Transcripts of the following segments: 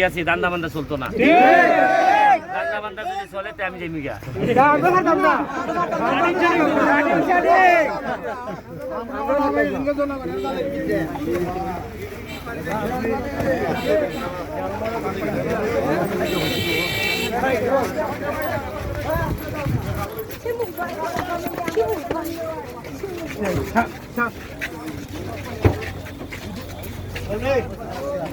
আছি দান্দা বান্দা চলতো না। দান্দা বান্দা যদি চলে তে আমি জমি গা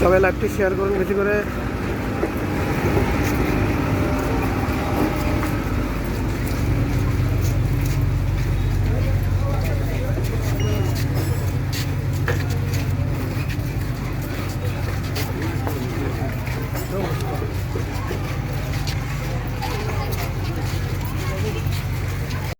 সবাই লাইভটি শেয়ার করুন বেশি করে